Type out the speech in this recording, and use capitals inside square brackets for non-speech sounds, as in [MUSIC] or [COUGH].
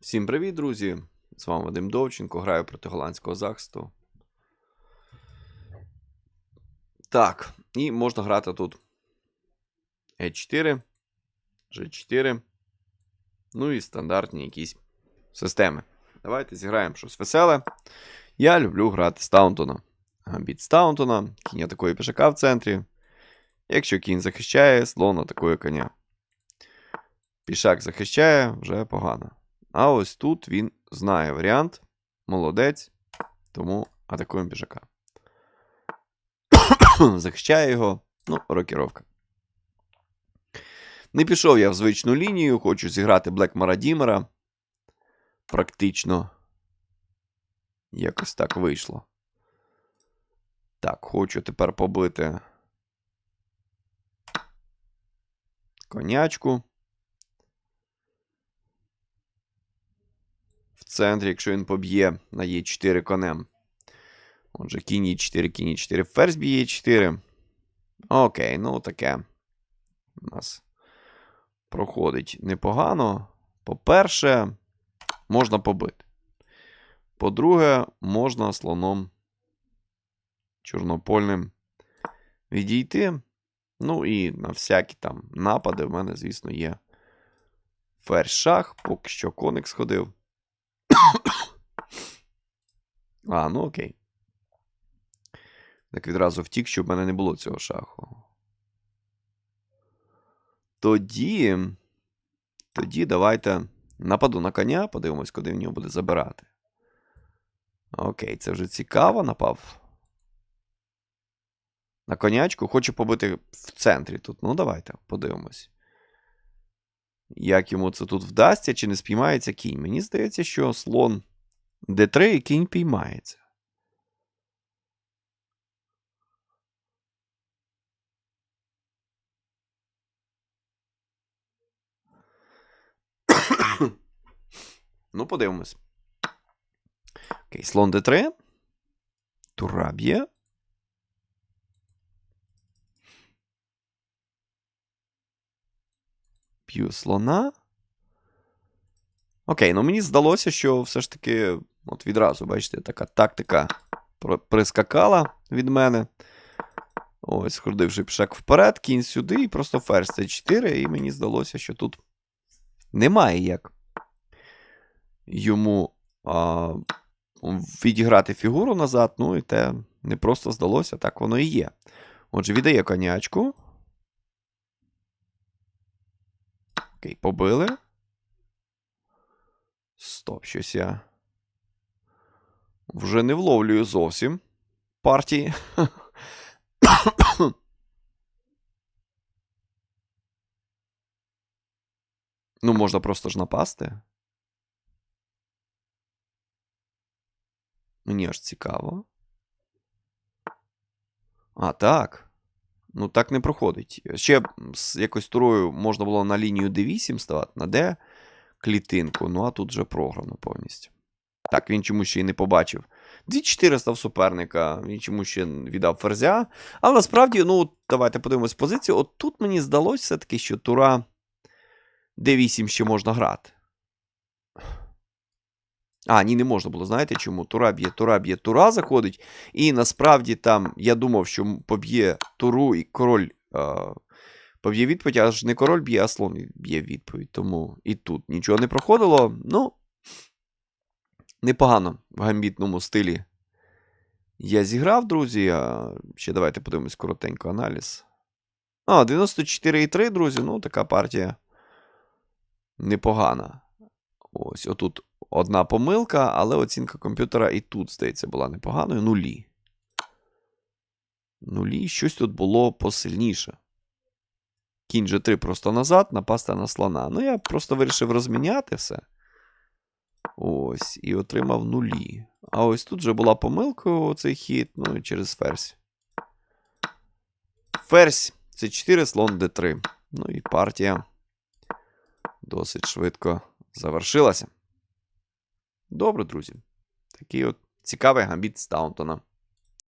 Всім привіт, друзі! З вами Вадим Довченко, граю проти голландського захисту. Так, і можна грати тут E4, G4. Ну і стандартні якісь системи. Давайте зіграємо щось веселе. Я люблю грати з Таунтона. Гамбіт з Таунтона, кінь атакує пішака в центрі. Якщо кінь захищає, слон атакує коня. Пішак захищає, вже погано. А ось тут він знає варіант. Молодець. Тому атакуємо біжака. [COUGHS] Захищає його. Ну, рокіровка. Не пішов я в звичну лінію, хочу зіграти Блек Марадімера. Практично. Якось так вийшло. Так, хочу тепер побити конячку. В центрі, якщо він поб'є на Е4 конем. Отже, кінь Е4, кінь Е4, ферзь б'є Е4. Окей, ну таке. У нас проходить непогано. По-перше, можна побити. По-друге, можна слоном чорнопольним відійти. Ну і на всякі там напади в мене, звісно, є ферзь шах, поки що коник сходив. [COUGHS] А, ну окей. Так відразу втік, щоб в мене не було цього шаху. Тоді. Тоді давайте нападу на коня, подивимось, куди в нього буде забирати. Окей, це вже цікаво, напав. На конячку. Хочу побити в центрі тут. Ну, давайте, подивимось. Як йому це тут вдасться, чи не спіймається кінь? Мені здається, що слон d3 і кінь піймається. [COUGHS] ну, подивимось. Окей, слон d3. Тура б'є. Б'ю слона. Окей, ну мені здалося, що все ж таки, от відразу, бачите, така тактика прискакала від мене. Ось, ходивши пішак вперед, кінь сюди, і просто ферзь це 4, і мені здалося, що тут немає як йому а, відіграти фігуру назад. Ну і те не просто здалося, так воно і є. Отже, віддає конячку. Окей, побили. Стоп, щось я. Вже не вловлюю зовсім партії. [COUGHS] ну, можна просто ж напасти. Мені аж цікаво. А, так. Ну, так не проходить. Ще з якось турою можна було на лінію D8 ставати, на D клітинку. Ну, а тут вже програно повністю. Так, він чомусь ще й не побачив. 2400 в суперника, він чомусь ще віддав ферзя. Але насправді, ну, давайте подивимось позицію. От тут мені здалося все-таки, що тура D8 ще можна грати. А, ні, не можна було. Знаєте чому? Тура б'є, тура б'є, тура заходить. І насправді там я думав, що поб'є туру і король е, поб'є відповідь, аж не король б'є, а слон б'є відповідь. Тому і тут нічого не проходило. Ну, непогано в гамбітному стилі. Я зіграв, друзі. А ще давайте подивимось коротенько аналіз. А, 94,3, друзі. Ну, така партія непогана. Ось, отут одна помилка, але оцінка комп'ютера і тут, здається, була непоганою. Нулі. Нулі. Щось тут було посильніше. Кінь G3 просто назад, напасти на слона. Ну, я просто вирішив розміняти все. Ось, і отримав нулі. А ось тут вже була помилка оцей хід, ну і через ферзь. Ферзь це 4 слон d3. Ну і партія досить швидко завершилася. Добре, друзі. Такий от цікавий гамбіт з Таунтона.